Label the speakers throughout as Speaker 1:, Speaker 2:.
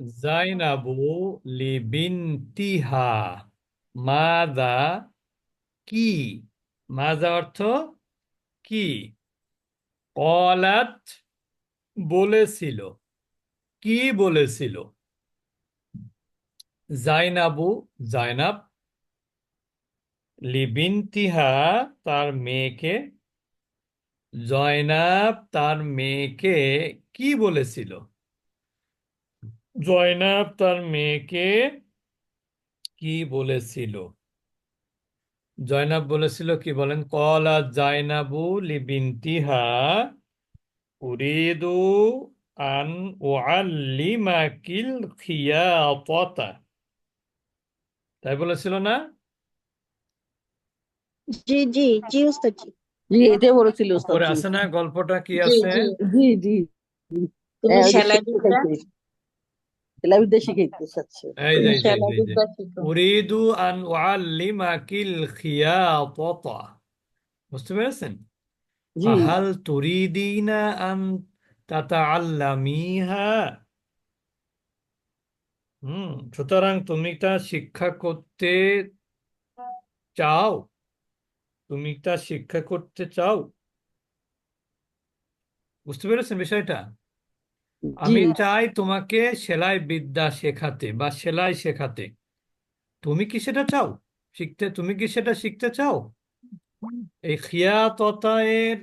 Speaker 1: জাইনাবু লিবিনতিহা মাদা কি? মাজা অর্থ কি? কলাত বলেছিল। কি বলেছিল? জাইনাবু, জাইনাব লিবিনতিহা তার মেয়েকে। জয়নাব তার মেয়েকে কি বলেছিল? জয়নাব তার মেয়েকে কি বলেছিল? জয়নাব বলেছিল কি বলেন? কলা জাইনাবু লিবিনতিহা উরিদু আন উআল্লিমাকিল খিয়াতাতা। তাই বলেছিল না?
Speaker 2: জি জি জি উস্তাদ জি।
Speaker 3: জি এটাই বলেছিল উস্তাদ
Speaker 1: আছে না? গল্পটা কি আছে?
Speaker 2: জি
Speaker 3: জি হ্যাঁ,
Speaker 2: সেলাই
Speaker 3: শিখাইতে-
Speaker 2: বিদ্যা
Speaker 3: সেলাই বিদ্যা শিখাইতে চাচ্ছে।
Speaker 1: এই যে এই যে, এই যে। উরিদু আন উআল্লিমাকিল খিয়াতাতা। বুঝতে পেরেছেন?
Speaker 3: জি।
Speaker 1: ফাহাল তুরিদিনা আন তাতাআল্লামিহা। হুম সুতরাং তুমি তা শিক্ষা করতে চাও? তুমি তা শিক্ষা করতে চাও? বুঝতে পেরেছেন বিষয়টা? আমি চাই তোমাকে সেলাই বিদ্যা শেখাতে বা সেলাই শেখাতে। তুমি কি সেটা চাও? শিখতে তুমি কি সেটা শিখতে চাও? এই খিয়াততা এর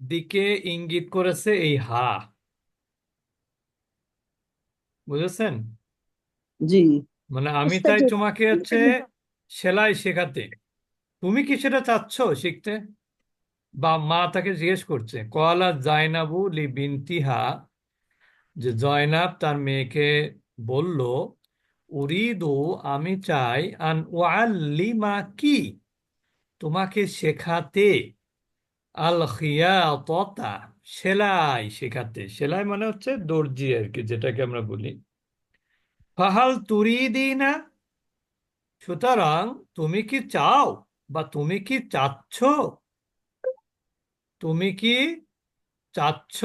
Speaker 1: দিকে ইঙ্গিত করেছে এই হা। বুঝেছেন?
Speaker 3: জি।
Speaker 1: মানে আমি চাই তোমাকে হচ্ছে সেলাই শেখাতে। তুমি কি সেটা চাচ্ছ শিখতে? বা মা তাকে জিজ্ঞেস করছে কলা জাইনাবু লি বিনতিহা যে জয়নাব তার মেয়েকে বলল, উরিদু, আমি চাই আন ওয়াল্লিমা কি? তোমাকে শেখাতে। আল খিয়াততা, সেলাই শেখাতে। সেলাই মানে হচ্ছে দর্জি আর কি, যেটাকে আমরা বলি। ফাহাল তুরিদিনা, সুতরাং তুমি কি চাও বা তুমি কি চাচ্ছ? তুমি কি চাচ্ছ?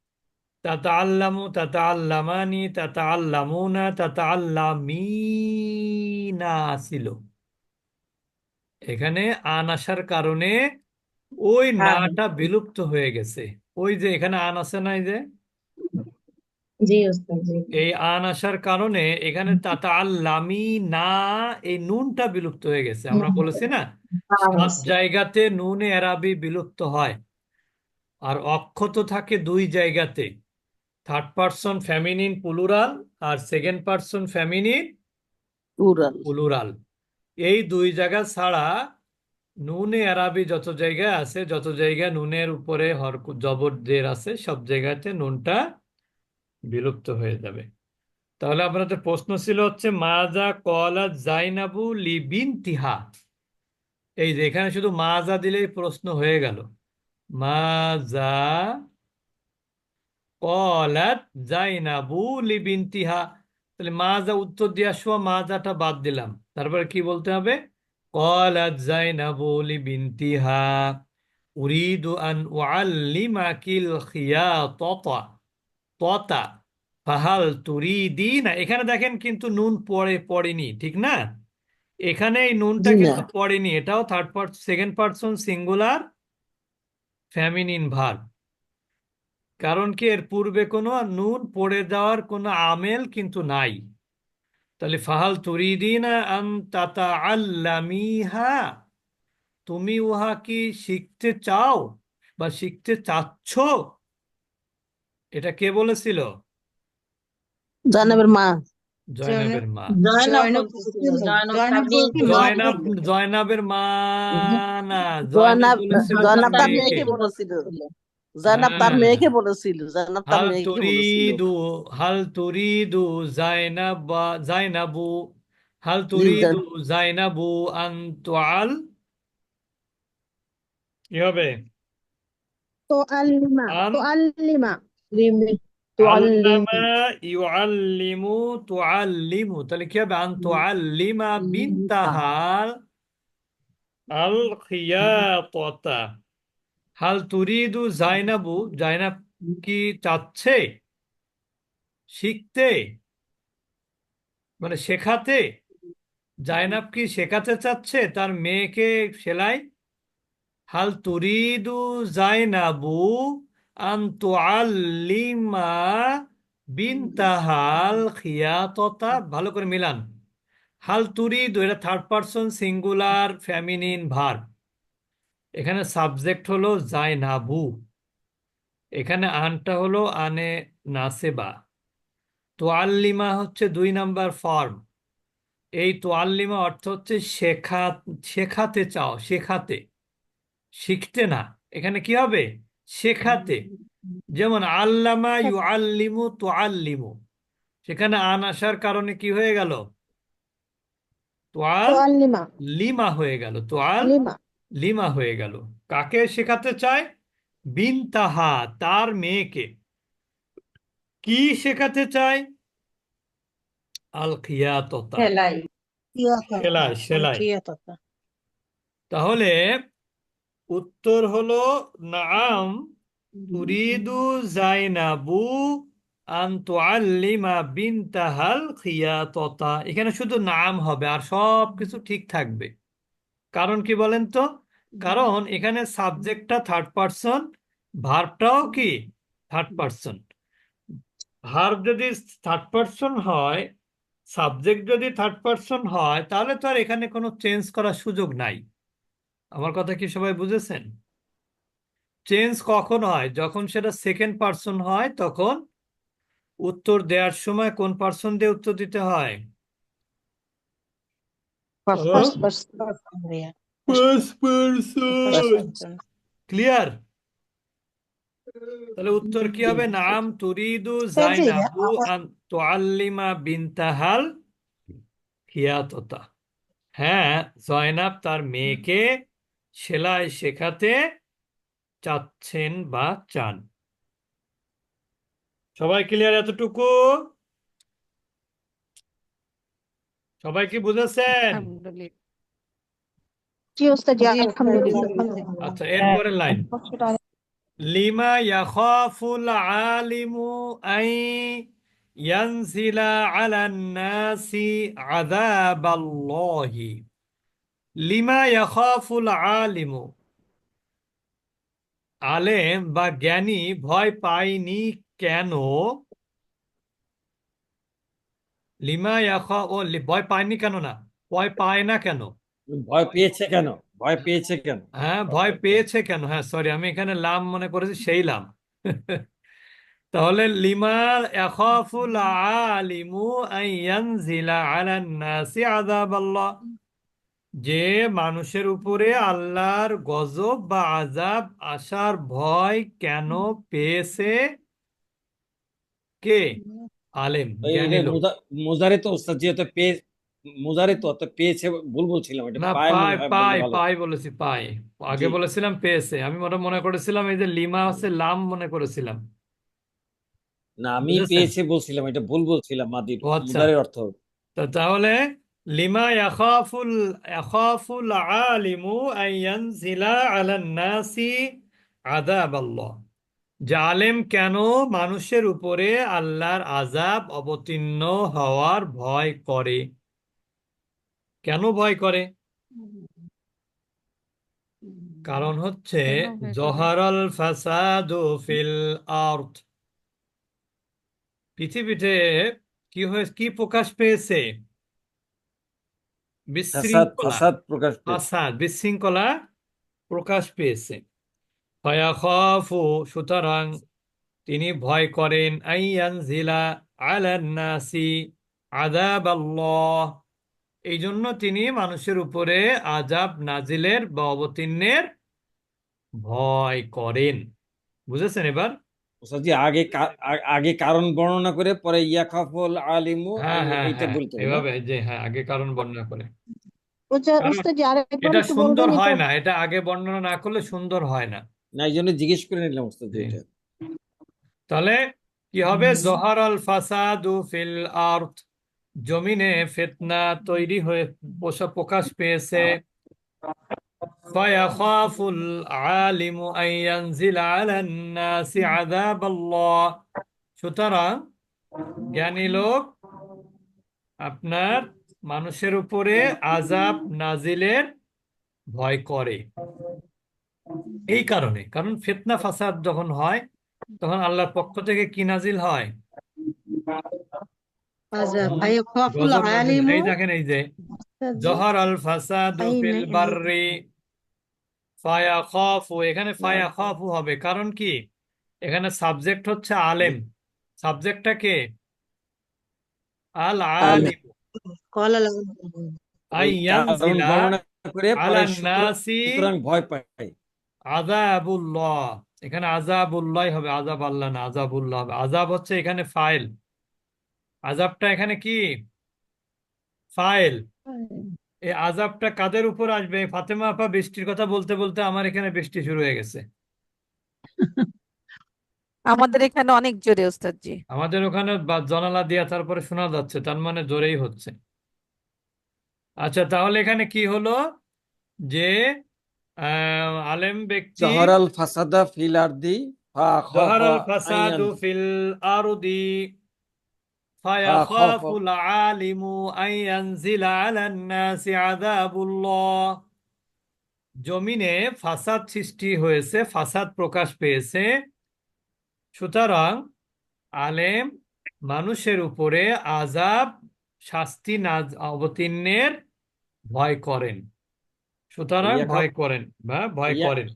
Speaker 1: লামনা
Speaker 3: লামনা
Speaker 1: তাতাআল্লামু তাতাআল্লামানি তাতাআল্লামুনা তাতাআল্লামিনা ছিল এখানে আন আসার কারণে ওই
Speaker 2: হ্যাঁ।
Speaker 1: নাটা বিলুপ্ত হয়ে গেছে। ওই যে এখানে আন আছে না এই যে এই আন আসার কারণে এখানে তাতাআল্লামি না এই নুনটা বিলুপ্ত হয়ে গেছে। আমরা বলেছি না সাত জায়গাতে নুনে এরাবি বিলুপ্ত হয়। আর অক্ষত থাকে দুই জায়গাতে। থার্ড পারসন ফ্যামিনিন পুলুরাল আর second person feminine
Speaker 3: plural
Speaker 1: plural এই দুই জায়গা ছাড়া নুনে আরবি যত জায়গায় আছে যত জায়গায় নুনের উপরে হর জবর জের আছে সব জায়গাতে নুনটা বিলুপ্ত হয়ে যাবে। তাহলে আপনাদের প্রশ্ন ছিল হচ্ছে মাজা কলা জাইনাবু লিবিন তিহা। এই যে এখানে শুধু মাজা দিলেই প্রশ্ন হয়ে গেল। মাজা কলাত জাইনাবু লিবিনতিহা তাহলে মাজা উত্তর দেওয়ার সময় মাজাটা বাদ দিলাম। তারপরে কি বলতে হবে? কলাত জাইনাবু লিবিনতিহা উরিদু আন উআল্লিমাকিল খিয়াতাতা ততা ফাহাল তুরিদিনা এখানে দেখেন কিন্তু নুন পড়ে পড়েনি ঠিক না? এখানে এই নুনটা কিন্তু পড়েনি। এটাও third part second person singular feminine verb কারণ কি এর পূর্বে কোনো নুন পড়ে যাওয়ার কোনো আমেল কিন্তু নাই। তাহলে ফাহাল তুরিদিনা আন তাতা আল্লামিহা তুমি উহা কি শিখতে চাও বা শিখতে চাচ্ছ? এটা কে বলেছিল?
Speaker 3: জানাবের মা।
Speaker 1: জয়নাবের মা।
Speaker 2: জয়নব
Speaker 1: জয়নাবের মা না
Speaker 3: জয়নাব
Speaker 1: জয়নাব বলেছিল।
Speaker 3: জাইনাব তার
Speaker 1: হ্যাঁ।
Speaker 3: মেয়েকে বলেছিল জাইনাব তার
Speaker 1: হাল
Speaker 3: মেয়েকে বলেছিল।
Speaker 1: তুরিদু হাল তুরিদু জাইনাবা জাইনাবু হাল তুরিদু জাইনাবু আন তুআল কি হবে তাহলে কি হবে? হাল তুরিদু জাইনাবু, জাইনাব কি চাচ্ছে? শিখতে? মানে শেখাতে? জাইনাব কি শেখাতে চাচ্ছে? তার মেয়েকে সেলাই? হাল তুরিদু জাইনাবু আন তুআল্লিমা বিনতাহাল খিয়াততা। ভালো করে মিলান। হাল তুরিদু, এটা third person singular feminine verb এখানে সাবজেক্ট হলো বু এখানে আনটা হলো আনে নাসেবা। তোয়াল্লিমা হচ্ছে দুই নাম্বার ফর্ম। এই তোয়াল্লিমা অর্থ হচ্ছে শেখা শেখাতে চাও শেখাতে। শিখতে না এখানে কি হবে? শেখাতে। যেমন আল্লামা ইউ আল্লিমু তো আল্লিমু সেখানে আন আসার কারণে কি হয়ে গেল? তোয়াল লিমা হয়ে গেল। তোয়াল
Speaker 2: লিমা।
Speaker 1: লিমা হয়ে গেল। কাকে শেখাতে চায়? বিনতাহা তার মেয়েকে। কি শেখাতে চায়? আল খিয়াততা
Speaker 2: সেলাই
Speaker 1: সেলাই। সেলাই তাহলে উত্তর হলো নাম তুরিদু জাইনাবু আন তুআল্লিমা বিনতাহাল খিয়াততা এখানে শুধু নাম হবে আর সব কিছু ঠিক থাকবে। কারণ কি বলেন তো? কারণ এখানে সাবজেক্টটা থার্ড পারসন ভার্বটাও কি? থার্ড পারসন ভার্ব যদি থার্ড পারসন হয় সাবজেক্ট যদি থার্ড পারসন হয় তাহলে তো আর এখানে কোনো চেঞ্জ করার সুযোগ নাই। আমার কথা কি সবাই বুঝেছেন? চেঞ্জ কখন হয়? যখন সেটা সেকেন্ড পারসন হয় তখন উত্তর দেওয়ার সময় কোন পারসন দিয়ে উত্তর দিতে হয়?
Speaker 2: First person
Speaker 1: first person clear তাহলে উত্তর কি হবে? নাম তুরিদু জাইনাবু আন তুআল্লিমা বিনতাহাল খিয়াততা। হ্যাঁ জয়নাব তার মেয়েকে সেলাই শেখাতে চাচ্ছেন বা চান। সবাই ক্লিয়ার এতটুকু? সবাই কি বুঝেছেন?
Speaker 2: জি ওস্তাদ জি আলহামদুলিল্লাহ
Speaker 1: আচ্ছা এরপরের লাইন লিমা ইয়াখাফুল আলিমু আই ইয়ানজিলা আলান নাসি আযাবাল্লাহি। লিমা ইয়াখাফুল আলিমু। আলেম বা জ্ঞানী ভয় পায়নি কেন? লিমা ইয়াখা ও ভয় পায়নি কেন না? ভয় পায় না কেন?
Speaker 4: ভয় পেয়েছে কেন? ভয় পেয়েছে কেন?
Speaker 1: হ্যাঁ ভয় পেয়েছে কেন? হ্যাঁ সরি আমি এখানে লাম মনে করেছি সেই লাম। তাহলে লিমা ইয়াখাফুল আলিমু আন ইয়ানজিলা আলান নাসি আযাবাল্লাহ। যে মানুষের উপরে আল্লাহর গজব বা আযাব আসার ভয় কেন পেয়েছে? কে? আলেম জ্ঞানী লোক।
Speaker 4: মুজারে তো ওস্তাদ যেহেতু মুজারে তো তো পেয়েছে ভুল বলছিলাম এটা পায় ভালো।
Speaker 1: পাই বলেছি পাই আগে বলেছিলাম পেয়েছে আমি মনে মনে করেছিলাম এই যে লিমা হচ্ছে লাম মনে করেছিলাম।
Speaker 4: না আমি পেয়েছে বলছিলাম এটা ভুল বলছিলাম মাদির
Speaker 1: ও আচ্ছা।
Speaker 4: মুজারের অর্থ।
Speaker 1: তো তাহলে লিমা ইয়াখাফুল ইয়াখাফুল আলিমু আন ইয়ানজিলা আলান নাসি আযাবাল্লাহ। যে আলেম কেন মানুষের উপরে আল্লাহর আযাব অবতীর্ণ হওয়ার ভয় করে? কেন ভয় করে? কারণ হচ্ছে জহারাল ফাসাদু ফিল আরদ। পৃথিবীতে কি হয়ে কি প্রকাশ পেয়েছে? বিশৃঙ্খলা।
Speaker 4: প্রকাশ পেয়েছে।
Speaker 1: ফাসাদ বিশৃঙ্খলা প্রকাশ পেয়েছে। সুতরাং তিনি ভয় করেন আইয়ানজিলা আলান নাসি আযাবাল্লাহ। এই জন্য তিনি মানুষের উপরে আযাব নাজিলের বা অবতীর্ণের ভয় করেন। বুঝেছেন এবার?
Speaker 4: আগে আগে কারণ বর্ণনা করে পরে ইয়াখাফুল আলিমু
Speaker 1: হ্যাঁ হ্যাঁ
Speaker 4: এইটা
Speaker 1: হ্যাঁ এভাবে যে হ্যাঁ আগে কারণ বর্ণনা করে।
Speaker 2: ওস্তাদ
Speaker 1: এটা সুন্দর হয় না এটা আগে বর্ণনা না করলে সুন্দর হয় না।
Speaker 4: না এই জন্য জিজ্ঞেস করে নিলাম ওস্তাদজি
Speaker 1: তাহলে কি হবে? জহার আল ফাসাদু ফিল আরদ। জমিনে ফেতনা তৈরি হয়ে বসা প্রকাশ পেয়েছে। সুতরাং জ্ঞানী লোক আপনার মানুষের উপরে আজাব নাজিলের ভয় করে। এই কারণে, কারণ ফেতনা ফাসাদ যখন হয়, তখন আল্লাহর পক্ষ থেকে কি নাজিল হয়? এই দেখেন এই যে জহর আল ফাসাদু ফিল বাররি ফায়াখাফু এখানে ফায়াখাফু হবে। কারণ কি? এখানে সাবজেক্ট হচ্ছে আলেম। সাবজেক্টটা কে? আল আলিম
Speaker 4: ভয় পাই
Speaker 1: আজাবুল্লাহ এখানে আজাবুল্লাহ হবে আজাব আল্লাহ না আজাবুল্লাহ হবে। আজাব হচ্ছে এখানে ফাইল। আজাবটা এখানে কি? ফাইল। এই আজাবটা কাদের উপর আসবে? ফাতেমা আপা বৃষ্টির কথা বলতে বলতে আমার এখানে বৃষ্টি শুরু হয়ে গেছে।
Speaker 5: আমাদের এখানে অনেক জোরে ওস্তাদজি।
Speaker 1: আমাদের ওখানে জনালা দিয়া তারপরে শোনা যাচ্ছে তার মানে জোরেই হচ্ছে। আচ্ছা তাহলে এখানে কি হলো? যে আলেম ব্যক্তি
Speaker 4: জহরাল ফাসাদা ফিল আরদি জহরাল
Speaker 1: ফাসাদু ফিল
Speaker 4: আরদি
Speaker 1: فيخاف العالم أن ينزل على الناس عذاب الله জমিনে ফাসাদ সৃষ্টি হয়েছে ফাসাদ প্রকাশ পেয়েছে সুতরাং আলেম মানুষের উপরে আযাব শাস্তি না অবতীর্ণের ভয় করেন সুতরাং
Speaker 4: ইয়াকাফ
Speaker 1: ভয় করেন বা ভয়
Speaker 4: ইয়া
Speaker 1: করেন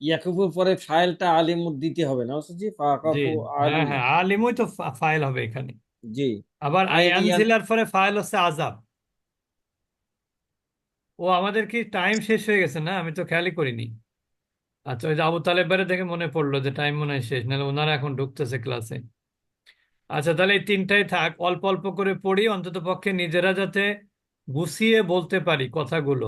Speaker 4: ইয়াকুবুর পরে ফাইলটা আলিমুর দিতে হবে না ওস্তাদজি
Speaker 1: জি
Speaker 4: ফাখাফু
Speaker 1: হ্যাঁ
Speaker 4: আলিমু
Speaker 1: হ্যাঁ আলিমই তো ফা- ফাইল হবে এখানে
Speaker 4: জি।
Speaker 1: আবার
Speaker 4: আইয়ান
Speaker 1: আয়ানজিলার পরে ফাইল হচ্ছে আযাব। ও আমাদের কি টাইম শেষ হয়ে গেছে না? আমি তো খেয়ালই করিনি। আচ্ছা ওই যে আবু তালেব বারে দেখে মনে পড়ল যে টাইম মনে হয় শেষ নাহলে ওনারা এখন ঢুকতেছে ক্লাসে। আচ্ছা তাহলে এই তিনটাই থাক অল্প অল্প করে পড়ি অন্তত পক্ষে নিজেরা যাতে গুছিয়ে বলতে পারি কথাগুলো।